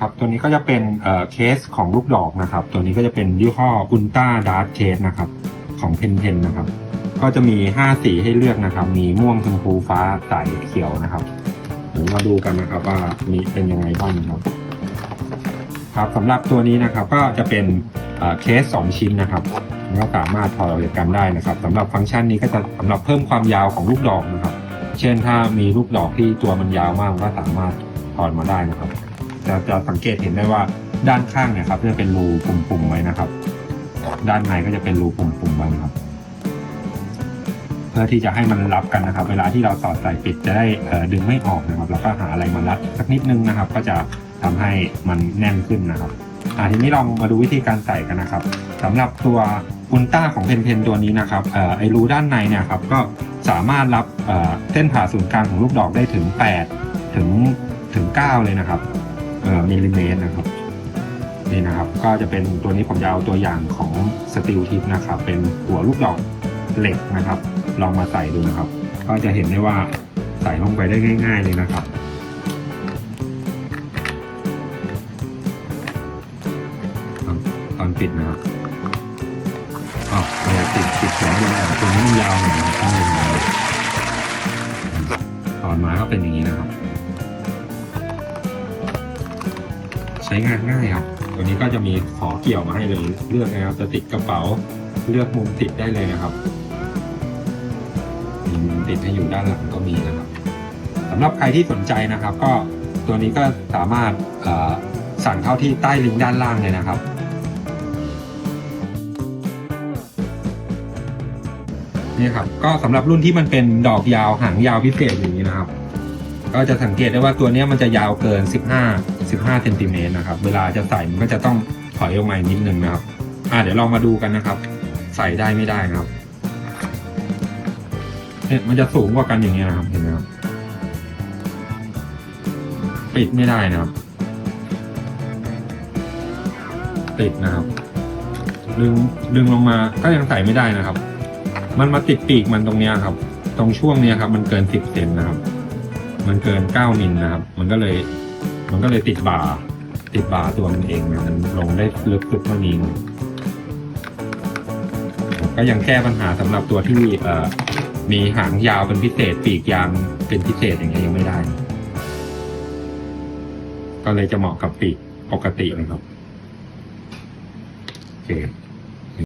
ครับตัวนี้ก็จะเป็นเเคสของลูกดอกนะครับ ตัวนี้ก็จะเป็นยี่ห้ออุลต a าดาร์เคสนะครับของเพนเพนนะครับ ก็จะมี 5 สีให้เลือกนะครับ มีม่วงชมพูฟ้าใสเขียวนะครับเดี๋ยวมาดูกันนะครับว่ามีเป็นยังไงบ้างนะครับ ครับสำหรับตัวนี้นะครับก็จะเป็นเอ่อเคส 2 ชิ้นนะครับก็สามารถถอดออกจากกันได้นะครับสำหรับฟังก์ชันนี้ก็จะสำหรับเพิ่มความยาวของลูกดอกนะครับ เช่นถ้ามีลูกดอกที่ตัวมันยาวมากก็สามารถถอดมาได้นะครับ จะจะสังเกตเห็นได้ว่าด้านข้างเนี่ยครับจะเป็นรูปุ่มๆไว้นะครับ ด้านในก็จะเป็นรูปุ่มๆไว้นะครับ เพื่อที่จะให้มันรับกันนะครับ เวลาที่เราสอดใส่ปิดจะได้ดึงไม่ออกนะครับ แล้วก็หาอะไรมารัดสักนิดนึงนะครับ ก็จะทำให้มันแน่นขึ้นนะครับอ่าทีนี้ลองมาดูวิธีการใส่กันนะครับสำหรับตัวอุลต้าของเพนเพนตัวนี้นะครับออไอรูด้านในเนี่ยครับก็สามารถรับเเส้นผ่าศูนย์กลางของลูกดอกได้ถึง 8 ถึงถึง 9 เลยนะครับ มิลลิเมตรนะครับนี่นะครับก็จะเป็นตัวนี้ผมจะเอาตัวอย่างของสตีลทิปนะครับเป็นหัวลูกดอกเหล็กนะครับ ลองมาใส่ดูนะครับ ก็จะเห็นได้ว่าใส่ลงไปได้ง่าย ๆเลยนะครับตอนปิดนะครับอ๋อเวลาติดติดแขนเลยนตัวนี้ยาวหน่อยนะครับต้อนอย่างนี้ตอนมาก็เป็นอย่างนี้นะครับ ใช้งานง่ายครับ ตัวนี้ก็จะมีขอเกี่ยวมาให้เลยเลือกนะครับจะติดกระเป๋าเลือกมุมติดได้เลยนะครับมีมุมติดให้อยู่ด้านหลังก็มีนะครับสำหรับใครที่สนใจนะครับ ก็ตัวนี้ก็สามารถสั่งเข้าที่ใต้ลิงก์ด้านล่างเลยนะครับนี่ครับก็สำหรับรุ่นที่มันเป็นดอกยาวหางยาวพิเศษอย่างนี้นะครับ ก็จะสังเกตได้ว่าตัวนี้มันจะยาวเกิน 15 15เซนติเมตรนะครับ เวลาจะใส่มันก็จะต้องถอยออกมาอีกนิดนึงนะครับ อ่าเดี๋ยวลองมาดูกันนะครับ ใส่ได้ไม่ได้นะครับเนี่ยมันจะสูงกว่ากันอย่างเงี้ยนะครับเห็นไหมครับปิดไม่ได้นะครับ ติดนะครับดึงดึงลงมาก็ยังใส่ไม่ได้นะครับ มันมาติดปีกมันตรงเนี้ยครับ ตรงช่วงเนี้ยครับ มันเกินสิบเซนนะครับ มันเกินเก้ามิลนะครับ มันก็เลย มันก็เลยติดบ่าติดบ่าตัวมันเองนะมันลงได้ลึกสุดเท่านี้ก็ยังแก้ปัญหาสำหรับตัวที่เอ่อมีหางยาวเป็นพิเศษ ปีกยาวเป็นพิเศษอย่างเงี้ยยังไม่ได้ ก็เลยจะเหมาะกับปีกปกตินะครับโอเค